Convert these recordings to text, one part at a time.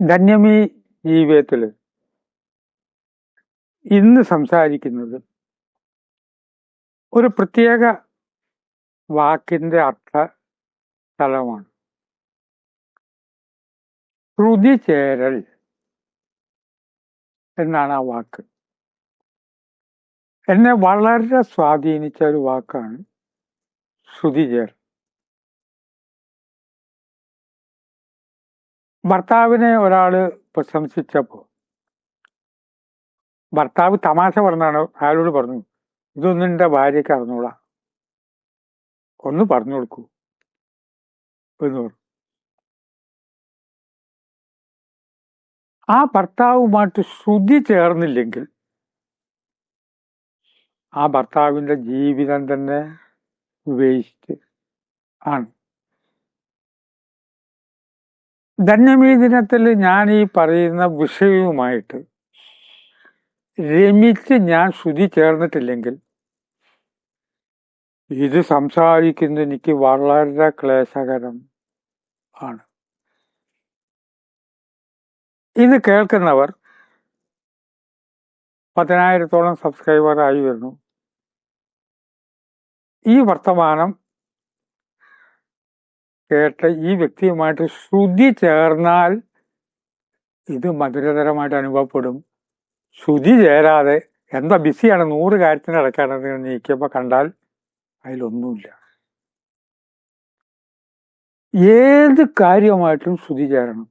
ധന്യമി ജീവിതത്തിൽ ഇന്ന് സംസാരിക്കുന്നത് ഒരു പ്രത്യേക വാക്കിന്റെ അർത്ഥ സ്ഥലമാണ് ശ്രുതി ചേരൽ എന്നാണ് ആ വാക്ക്. എന്നെ വളരെ സ്വാധീനിച്ച ഒരു വാക്കാണ് ശ്രുതി ചേരൽ ഭർത്താവിനെ ഒരാൾ പ്രശംസിച്ചപ്പോ ഭർത്താവ് തമാശ പറഞ്ഞാണ് അയാളോട് പറഞ്ഞു ഇതൊന്നും എന്റെ ഭാര്യയ്ക്ക് അറിഞ്ഞൂടാ. ഒന്ന് പറഞ്ഞു കൊടുക്കൂ. എന്ന് പറഞ്ഞു. ആ ഭർത്താവുമായിട്ട് ശ്രുതി ചേർന്നില്ലെങ്കിൽ ആ ഭർത്താവിന്റെ ജീവിതം തന്നെ വേസ്റ്റ് ആണ്. ധന്യമീ ദിനത്തിൽ ഞാൻ ഈ പറയുന്ന വിഷയവുമായിട്ട് രമിച്ച് ഞാൻ ശ്രുതി ചേർന്നിട്ടില്ലെങ്കിൽ ഇത് സംസാരിക്കുന്ന എനിക്ക് വളരെ ക്ലേശകരം ആണ്. ഇത് കേൾക്കുന്നവർ പതിനായിരത്തോളം സബ്സ്ക്രൈബർ ആയി വരുന്നു. ഈ വർത്തമാനം കേട്ട ഈ വ്യക്തിയുമായിട്ട് ശ്രുതി ചേർന്നാൽ ഇത് മധുരതരമായിട്ട് അനുഭവപ്പെടും. ശ്രുതി ചേരാതെ എന്താ ബിസിയാണ് നൂറ് കാര്യത്തിന് ഇടയ്ക്കാണ് നീക്കിയപ്പോൾ കണ്ടാൽ അതിലൊന്നുമില്ല. ഏത് കാര്യമായിട്ടും ശ്രുതി ചേരണം.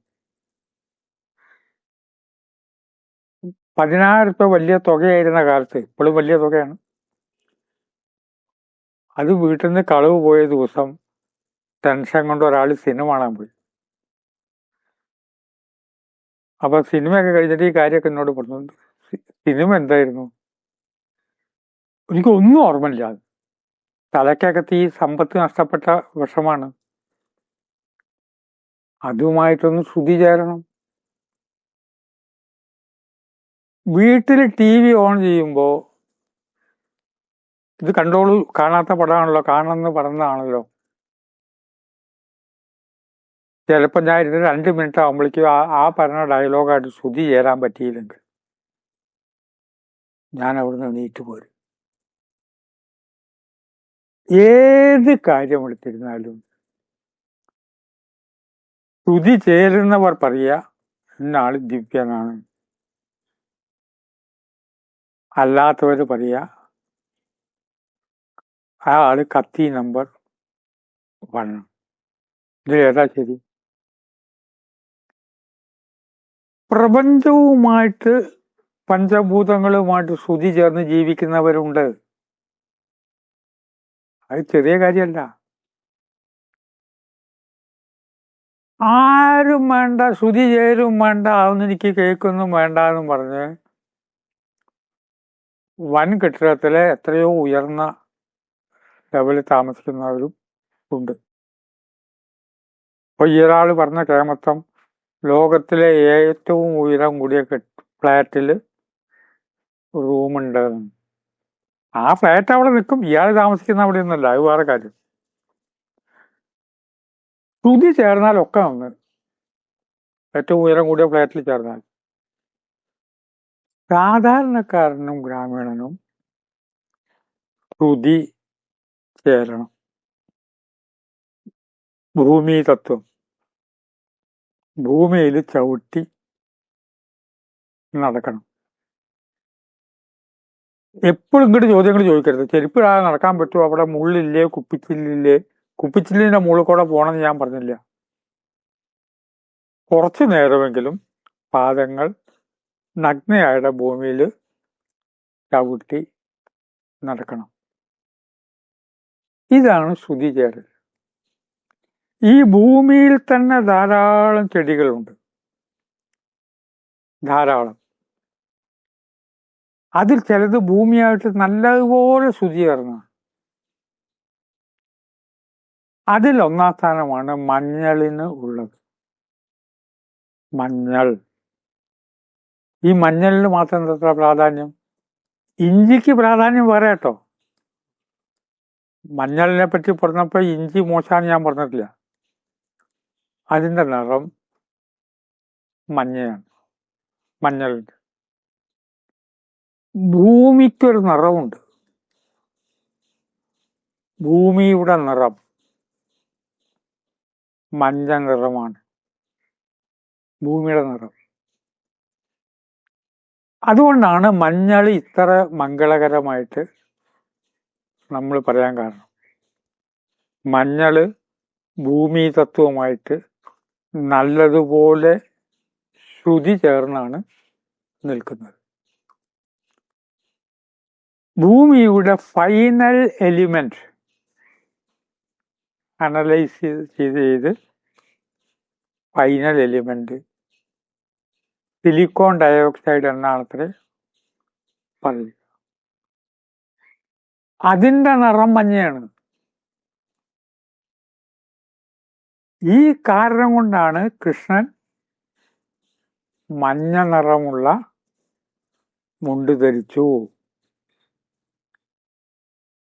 പതിനായിരം രൂപ വലിയ തുകയായിരുന്ന കാലത്ത് ഇപ്പോഴും വലിയ തുകയാണ്. അത് വീട്ടിൽ നിന്ന് കളവ് പോയ ദിവസം ടെൻഷൻ കൊണ്ട് ഒരാൾ സിനിമ കാണാൻ പോയി. അപ്പൊ സിനിമയൊക്കെ കഴിഞ്ഞിട്ട് ഈ കാര്യമൊക്കെ എന്നോട് പറഞ്ഞു സിനിമ എന്തായിരുന്നു? എനിക്ക് ഒന്നും ഓർമ്മയില്ല. തലക്കകത്ത് ഈ സമ്പത്ത് നഷ്ടപ്പെട്ട വിഷമാണ്. അതുമായിട്ടൊന്ന് ശ്രുതി ചേരണം വീട്ടിൽ ടി വി ഓൺ ചെയ്യുമ്പോൾ ഇത് കണ്ടോളൂ കാണാത്ത പടമാണല്ലോ കാണണമെന്ന് പടന്നാണല്ലോ ചിലപ്പോ ഞാൻ ഇരുന്ന് രണ്ട് മിനിറ്റ് ആകുമ്പോഴേക്കും ആ ആ പറഞ്ഞ ഡയലോഗായിട്ട് ശ്രുതി ചേരാൻ പറ്റിയില്ലെങ്കിൽ ഞാൻ അവിടുന്ന് എണീറ്റ് പോരും. ഏത് കാര്യം എടുത്തിരുന്നാലും ശ്രുതി ചേരുന്നവർ പറയുക എന്നാൾ ദിവ്യനാണ് അല്ലാത്തവർ പറയുക ആ ആൾ കത്തി നമ്പർ വൺ. ഇതിലേതാ ശരി? പ്രപഞ്ചവുമായിട്ട് പഞ്ചഭൂതങ്ങളുമായിട്ട് ശ്രുതി ചേർന്ന് ജീവിക്കുന്നവരുണ്ട്. അത് ചെറിയ കാര്യമല്ല. ആരും വേണ്ട ശ്രുതി ചേരും വേണ്ട അതൊന്നും എനിക്ക് കേൾക്കൊന്നും വേണ്ട എന്നും പറഞ്ഞ് വൻ കെട്ടിടത്തിലെ എത്രയോ ഉയർന്ന ലെവലിൽ താമസിക്കുന്നവരും ഉണ്ട്. അപ്പൊ ഒരാൾ പറഞ്ഞ കേമത്വം ലോകത്തിലെ ഏറ്റവും ഉയരം കൂടിയ ഫ്ലാറ്റിൽ റൂമുണ്ട് ആ ഫ്ലാറ്റ് അവിടെ നിൽക്കും. ഇയാൾ താമസിക്കുന്ന അവിടെ ഒന്നല്ല അത് വേറെ കാര്യം. ശ്രുതി ചേർന്നാൽ ഒക്കെ നന്ന് ഏറ്റവും ഉയരം കൂടിയ ഫ്ലാറ്റിൽ ചേർന്നാൽ. സാധാരണക്കാരനും ഗ്രാമീണനും ശ്രുതി ചേരണം. ഭൂമി തത്വം. ഭൂമിയിൽ ചവിട്ടി നടക്കണം. എപ്പോഴും ഇങ്ങോട്ട് ചോദ്യങ്ങൾ ചോദിക്കരുത്. ചെരുപ്പിടാതെ നടക്കാൻ പറ്റുമോ? അവിടെ മുള്ളില്ലേ? കുപ്പിച്ചില്ലേ കുപ്പിച്ചില്ലിന്റെ മുകളിൽ കൂടെ പോകണമെന്ന് ഞാൻ പറഞ്ഞില്ല. കുറച്ചു നേരമെങ്കിലും പാദങ്ങൾ നഗ്നയായുടെ ഭൂമിയിൽ ചവിട്ടി നടക്കണം. ഇതാണ് ശ്രുതി ചേരൽ. ഈ ഭൂമിയിൽ തന്നെ ധാരാളം ചെടികളുണ്ട്. ധാരാളം. അതിൽ ചിലത് ഭൂമിയായിട്ട് നല്ലതുപോലെ ചേർന്ന അതിൽ ഒന്നാം സ്ഥാനമാണ് മഞ്ഞളിന് ഉള്ളത്. മഞ്ഞൾ. ഈ മഞ്ഞളിന് മാത്രം എത്ര പ്രാധാന്യം? ഇഞ്ചിക്ക് പ്രാധാന്യം വേറെ കേട്ടോ. മഞ്ഞളിനെ പറ്റി പറഞ്ഞപ്പോൾ ഇഞ്ചി മോശമാണ് ഞാൻ പറഞ്ഞിട്ടില്ല. അതിന്റെ നിറം മഞ്ഞയാണ്. മഞ്ഞൾ. ഭൂമിക്കൊരു നിറമുണ്ട് ഭൂമിയുടെ നിറം മഞ്ഞ നിറമാണ്. ഭൂമിയുടെ നിറം. അതുകൊണ്ടാണ് മഞ്ഞൾ ഇത്ര മംഗളകരമായിട്ട് നമ്മൾ പറയാൻ കാരണം. മഞ്ഞൾ ഭൂമി തത്വമായിട്ട് നല്ലതുപോലെ ശ്രുതി ചേർന്നാണ് നിൽക്കുന്നത്. ഭൂമിയുടെ ഫൈനൽ എലിമെന്റ് അനലൈസ് ചെയ്ത് ചെയ്ത് ഫൈനൽ എലിമെന്റ് സിലിക്കോൺ ഡയോക്സൈഡ് എന്നാണ് അത്ര പറയുക. അതിന്റെ നിറം മഞ്ഞയാണ്. ഈ കാരണം കൊണ്ടാണ് കൃഷ്ണൻ മഞ്ഞ നിറമുള്ള മുണ്ട് ധരിച്ചു.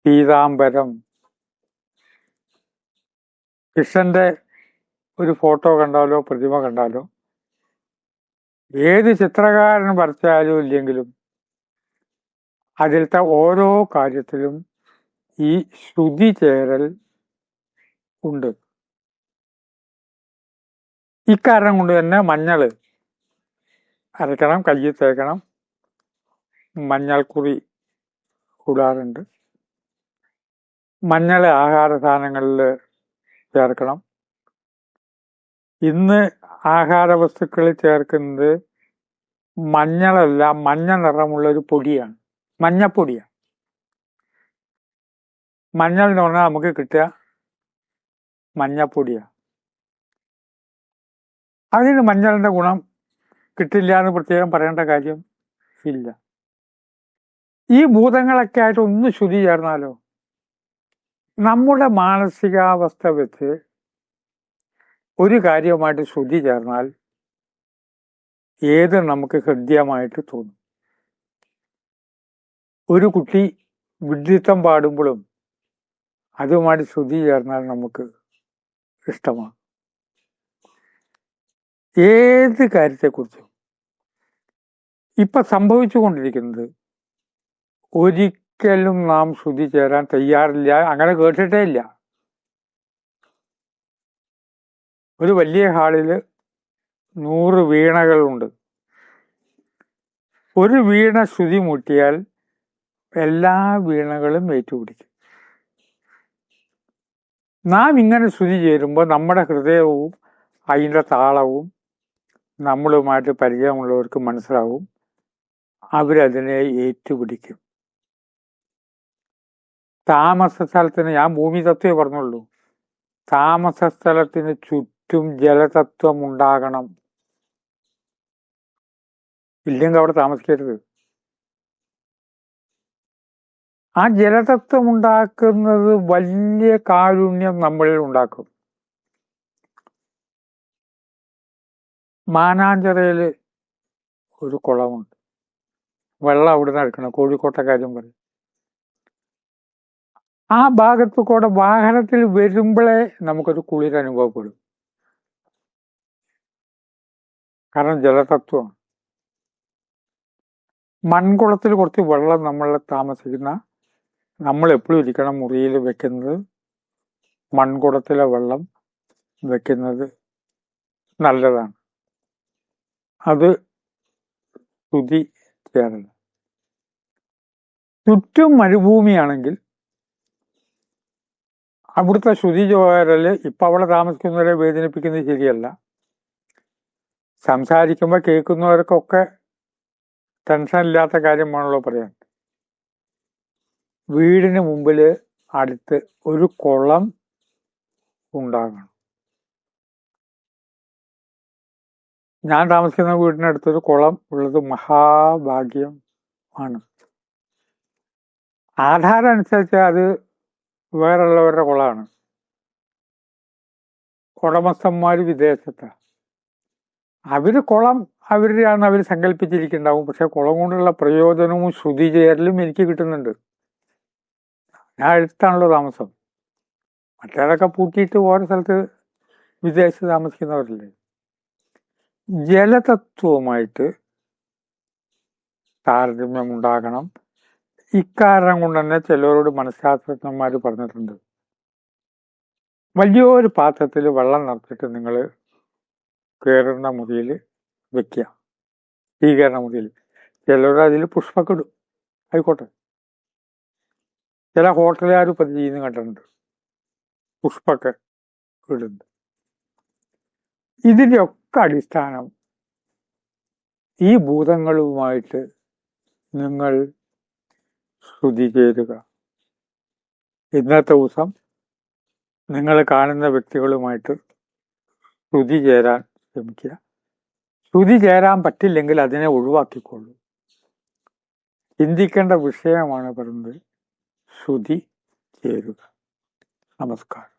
പീതാംബരം. കൃഷ്ണന്റെ ഒരു ഫോട്ടോ കണ്ടാലോ പ്രതിമ കണ്ടാലോ ഏത് ചിത്രകാരൻ വരച്ചാലും ഇല്ലെങ്കിലും അതിലത്തെ ഓരോ കാര്യത്തിലും ഈ ശ്രുതി ചേരൽ ഉണ്ട്. ഇക്കാരണം കൊണ്ട് തന്നെ മഞ്ഞൾ അരക്കണം കയ്യിൽ തേക്കണം. മഞ്ഞൾക്കുറി കൂടാറുണ്ട്. മഞ്ഞൾ ആഹാര സാധനങ്ങളിൽ ചേർക്കണം. ഇന്ന് ആഹാര വസ്തുക്കളിൽ ചേർക്കുന്നത് മഞ്ഞളല്ല മഞ്ഞ നിറമുള്ള ഒരു പൊടിയാണ്. മഞ്ഞപ്പൊടിയാണ്. മഞ്ഞൾ എന്ന് പറഞ്ഞാൽ നമുക്ക് കിട്ടുക മഞ്ഞപ്പൊടിയാണ്. അതിന് മഞ്ഞളിന്റെ ഗുണം കിട്ടില്ല എന്ന് പ്രത്യേകം പറയേണ്ട കാര്യം ഇല്ല. ഈ ഭൂതങ്ങളൊക്കെ ആയിട്ട് ഒന്ന് ശുദ്ധി ചേർന്നാലോ? നമ്മുടെ മാനസികാവസ്ഥ വെച്ച് ഒരു കാര്യവുമായിട്ട് ശുദ്ധി ചേർന്നാൽ ഏത് നമുക്ക് ഹൃദ്യമായിട്ട് തോന്നും? ഒരു കുട്ടി വിഡ്ഢിത്തം പാടുമ്പോഴും അതുമായിട്ട് ശ്രുതി ചേർന്നാൽ നമുക്ക് ഇഷ്ടമാണ്. ഏത് കാര്യത്തെക്കുറിച്ചും. ഇപ്പൊ സംഭവിച്ചുകൊണ്ടിരിക്കുന്നത് ഒരിക്കലും നാം ശ്രുതി ചേരാൻ തയ്യാറില്ല അങ്ങനെ കേട്ടിട്ടേ ഇല്ല. ഒരു വലിയ ഹാളിൽ നൂറ് വീണകളുണ്ട്. ഒരു വീണ ശ്രുതി മുട്ടിയാൽ എല്ലാ വീണകളും ഏറ്റുപിടിക്കും. നാം ഇങ്ങനെ ശ്രുതി ചേരുമ്പോൾ നമ്മുടെ ഹൃദയവും അതിന്റെ താളവും നമ്മളുമായിട്ട് പരിചയമുള്ളവർക്ക് മനസ്സിലാവും. അവരതിനെ ഏറ്റുപിടിക്കും. താമസ സ്ഥലത്തിന് ഞാൻ ഭൂമി തത്വേ പറഞ്ഞുള്ളൂ. താമസ സ്ഥലത്തിന് ചുറ്റും ജലതത്വം ഉണ്ടാകണം. ഇല്ലെങ്കിൽ അവിടെ താമസിക്കരുത്. ആ ജലതത്വം ഉണ്ടാക്കുന്നത് വലിയ കാരുണ്യം നമ്മളിൽ ഉണ്ടാക്കും. മാനാഞ്ചിറയിൽ ഒരു കുളമുണ്ട്. വെള്ളം അവിടുന്ന് എടുക്കണം കാര്യം പറയും. ആ ഭാഗത്തു കൂടെ വാഹനത്തിൽ വരുമ്പോഴേ നമുക്കൊരു കുളിർ അനുഭവപ്പെടും. കാരണം ജലതത്വമാണ്. മൺകുളത്തിൽ കുറച്ച് വെള്ളം നമ്മൾ താമസിക്കുന്ന നമ്മൾ എപ്പോഴും ഇരിക്കണം മുറിയിൽ വെക്കുന്നത് മൺകുളത്തിലെ വെള്ളം വെക്കുന്നത് നല്ലതാണ്. അത് സ്തുതി ചേരൽ ചുറ്റും മരുഭൂമിയാണെങ്കിൽ അവിടുത്തെ ശ്രുതി ചോരൽ ഇപ്പൊ അവിടെ താമസിക്കുന്നവരെ വേദനിപ്പിക്കുന്നത് ശരിയല്ല. സംസാരിക്കുമ്പോൾ കേൾക്കുന്നവർക്കൊക്കെ ടെൻഷൻ ഇല്ലാത്ത കാര്യമാണല്ലോ പറയാൻ. വീടിന് മുമ്പിൽ അടുത്ത് ഒരു കുളം ഉണ്ടാകണം. ഞാൻ താമസിക്കുന്ന വീടിനടുത്തൊരു കുളം ഉള്ളത് മഹാഭാഗ്യം ആണ്. ആധാരം അനുസരിച്ച് അത് വേറുള്ളവരുടെ കുളമാണ്. ഉടമസ്ഥന്മാർ വിദേശത്താണ് അവർ കുളം അവരുടെയാണ് അവർ സങ്കല്പിച്ചിരിക്കുന്നുണ്ടാവും. പക്ഷെ കുളം കൊണ്ടുള്ള പ്രയോജനവും ശ്രുതി ചേരലും എനിക്ക് കിട്ടുന്നുണ്ട്. ഞാൻ അടുത്താണല്ലോ താമസം. മറ്റേതൊക്കെ പൂട്ടിയിട്ട് ഓരോ സ്ഥലത്ത് വിദേശത്ത് താമസിക്കുന്നവരല്ലേ? ജലതത്വവുമായിട്ട് താരതമ്യം ഉണ്ടാകണം ഇക്കാരണം കൊണ്ട് തന്നെ ചിലരോട് മനഃശാസ്ത്രജ്ഞന്മാർ പറഞ്ഞിട്ടുണ്ട്. വലിയൊരു പാത്രത്തിൽ വെള്ളം നിറച്ചിട്ട് നിങ്ങൾ കയറുന്ന മുറിയിൽ വെക്കുക. ഈ കയറുന്ന മുറിയിൽ ചിലർ അതിൽ പുഷ്പമൊക്കെ ഇടും. ആയിക്കോട്ടെ. ചില ഹോട്ടലുകാർ ഇത് ചെയ്യുന്ന കണ്ടിട്ടുണ്ട്. പുഷ്പമൊക്കെ ഇടുന്നത്. ഇതിന്റെ അടിസ്ഥാനം ഈ ഭൂതങ്ങളുമായിട്ട് നിങ്ങൾ ശ്രുതി ചേരുക ഇന്നത്തെ ദിവസം നിങ്ങൾ കാണുന്ന വ്യക്തികളുമായിട്ട് ശ്രുതി ചേരാൻ ശ്രമിക്കുക. ശ്രുതി ചേരാൻ പറ്റില്ലെങ്കിൽ അതിനെ ഒഴിവാക്കിക്കൊള്ളൂ. ചിന്തിക്കേണ്ട വിഷയമാണ് പറയുന്നത് ശ്രുതി ചേരുക നമസ്കാരം.